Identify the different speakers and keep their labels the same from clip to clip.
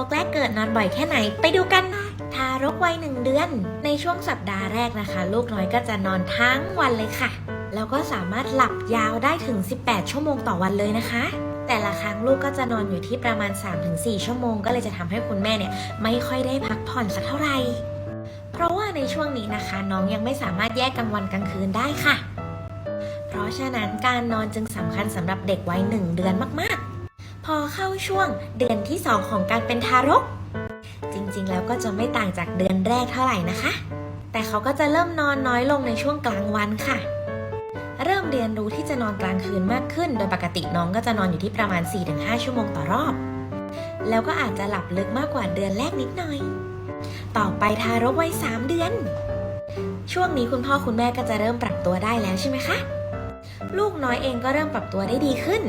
Speaker 1: รกแรกเกิดนอนบ่อยแค่ไหน ไปดูกัน ทารกวัยหนึ่งเดือน ในช่วงสัปดาห์แรกนะคะ ลูกน้อยก็จะนอนทั้งวันเลยค่ะ แล้วก็สามารถหลับยาวได้ถึง 18 ชั่วโมงต่อวันเลยนะคะ แต่ละครั้งลูกก็จะนอนอยู่ที่ประมาณ 3-4 ชั่วโมง ก็เลยจะทำให้คุณแม่เนี่ยไม่ค่อยได้พักผ่อนสักเท่าไหร่ เพราะว่าในช่วงนี้นะคะ น้องยังไม่สามารถแยกกลางวันกลางคืนได้ค่ะ เพราะฉะนั้นการนอนจึงสำคัญสำหรับเด็กวัยหนึ่งเดือนมากๆ พอเข้าช่วงเดือนที่ 2 ของการเป็นทารก จริงๆ แล้วก็จะไม่ต่างจากเดือนแรกเท่าไหร่นะคะ แต่เขาก็จะเริ่มนอนน้อยลงในช่วงกลางวันค่ะ เริ่มเรียนรู้ที่จะนอนกลางคืนมากขึ้น โดยปกติน้องก็จะนอนอยู่ที่ประมาณ 4-5 ชั่วโมงต่อรอบ แล้วก็อาจจะหลับลึกมากกว่าเดือนแรกนิดหน่อย ต่อไปทารกวัย 3 เดือน ช่วงนี้คุณพ่อคุณแม่ก็จะเริ่มปรับตัวได้แล้วใช่ไหมคะ ลูกน้อยเองก็เริ่มปรับตัวได้ดีขึ้น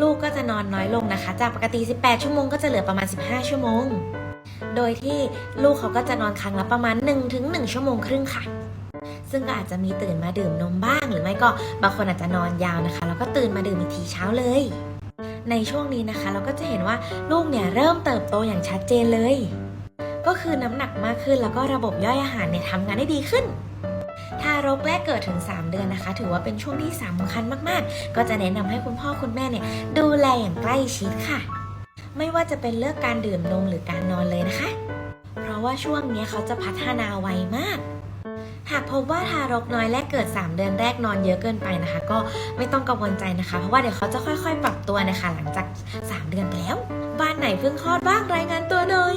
Speaker 1: ลูกก็จะนอนน้อยลงนะคะ จากปกติ 18 ชั่วโมงก็จะเหลือประมาณ 15 ชั่วโมง โดยที่ลูกเขาก็จะนอนครั้งละประมาณ 1-1 ชั่วโมงครึ่งค่ะ ซึ่งก็อาจจะมีตื่นมาดื่มนมบ้าง หรือไม่ก็บางคนอาจจะนอนยาวนะคะ แล้วก็ตื่นมาดื่มอีกทีเช้าเลย ในช่วงนี้นะคะ เราก็จะเห็นว่าลูกเนี่ยเริ่มเติบโตอย่างชัดเจนเลย ก็คือน้ำหนักมากขึ้นแล้วก็ระบบย่อยอาหารเนี่ยทำงานได้ดีขึ้น ทารกแรกเกิดถึง 3 เดือนนะคะ ถือว่าเป็นช่วงที่สำคัญมากๆ ก็จะแนะนำให้คุณพ่อคุณแม่เนี่ยดูแลอย่างใกล้ชิดค่ะ ไม่ว่าจะเป็นเรื่องการดื่มนมหรือการนอนเลยนะคะ เพราะว่าช่วงนี้เขาจะพัฒนาไวมากหากพบว่าทารกน้อยแรกเกิด 3 เดือนแรกนอนเยอะเกินไปนะคะ ก็ไม่ต้องกังวลใจนะคะ เพราะว่าเดี๋ยวเขาจะค่อยๆ ปรับตัวนะคะ หลังจาก 3 เดือนไปแล้ว บ้านไหนเพิ่งคลอดบ้างรายงานตัวหน่อย